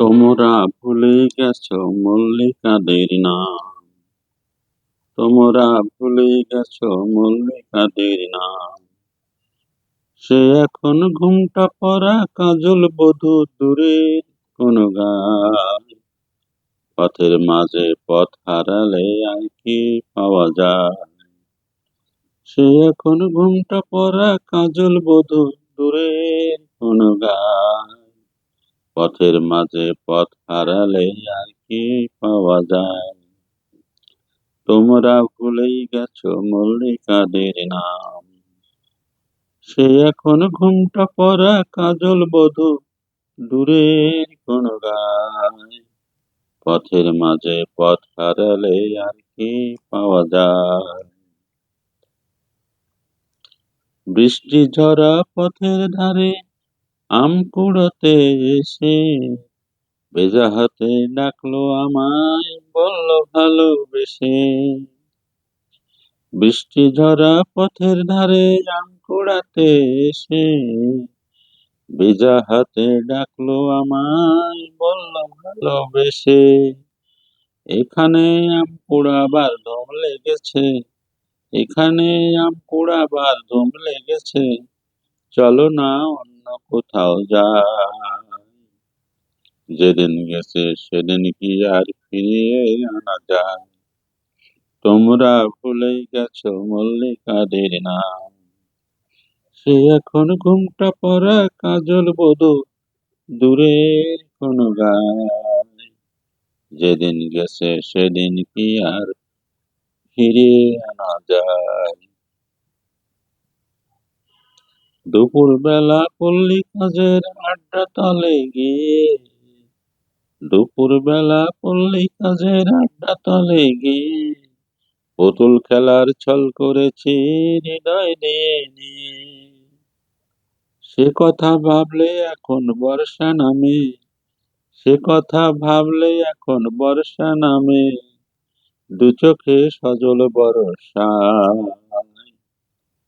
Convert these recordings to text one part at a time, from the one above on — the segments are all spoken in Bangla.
তোমরা ভুলে গেছ মল্লিকাদের নাম তোমরা ভুলে গেছ মল্লিকাদের নাম সে এখন ঘুমটা পরা কাজল বধু দূরে কোন গায় পথের মাঝে পথ হারালে আর কি পাওয়া যায়? সে এখন ঘুমটা পরা কাজল বধু গায় পথের মাঝে পথ হারালে আর কি পাওয়া যায়? তোমরা ভুলেই গেছো মল্লিকাদের নাম। সে এখন ঘুমটা পরা কাজল বধু, দূরের কোন পথের মাঝে পথ হারালে আর কি পাওয়া যায়? বৃষ্টি ঝরা পথের ধারে আম কুড়োতে এসে ভেজা হাতে ডাকলো আমায়, বলল ভালোবেসে। বৃষ্টি ঝরা পথের ধারে আম কুড়াতে এসে ভেজা হাতে ডাকলো আমায়, বলল ভালোবেসে। এখানে আম কুড়াবার ধম লেগেছে, এখানে আম কুড়াবার ধম লেগেছে। চলো না অন্য কোথাও যাই যেদিন গেছে সেদিন কি আর ফিরিয়ে আনা যায়। তোমরা ভুলেই গেছো মল্লিকাদের নাম সে এখন ঘুমটা পরা কাজল বধু, দূরের কোন গায়। যেদিন গেছে সেদিন কি আর ফিরিয়ে আনা যায়। দুপুর বেলা পল্লী কাজের আড্ডা তলে গিয়ে। দুপুর বেলা পল্লী কাজের আড্ডা তলে গিয়ে। পুতুল খেলার ছল করেছি হৃদয় দিয়ে নিয়ে। সে কথা ভাবলে এখন বর্ষা নামে। সে কথা ভাবলে এখন বর্ষা নামে। দু চোখে সজল বর্ষা।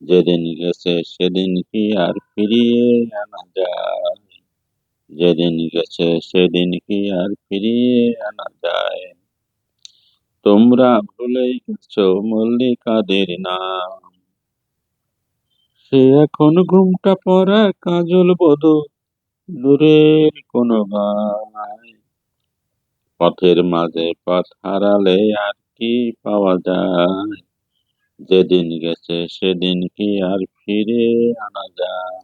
যেদিন গেছে সেদিন কি আর ফিরিয়ে আনা যায়? যেদিন গেছে সেদিন কি আর ফিরিয়ে আনা যায়? তোমরা ভুলেই গেছো মল্লিকাদের নাম। সে এখন ঘুমটা পরা কাজল বধু, দূরের কোন পথের মাঝে পথ হারালে আর কি পাওয়া যায়? যেদিন গেছে সেদিন কি আর ফিরে আনা যায়?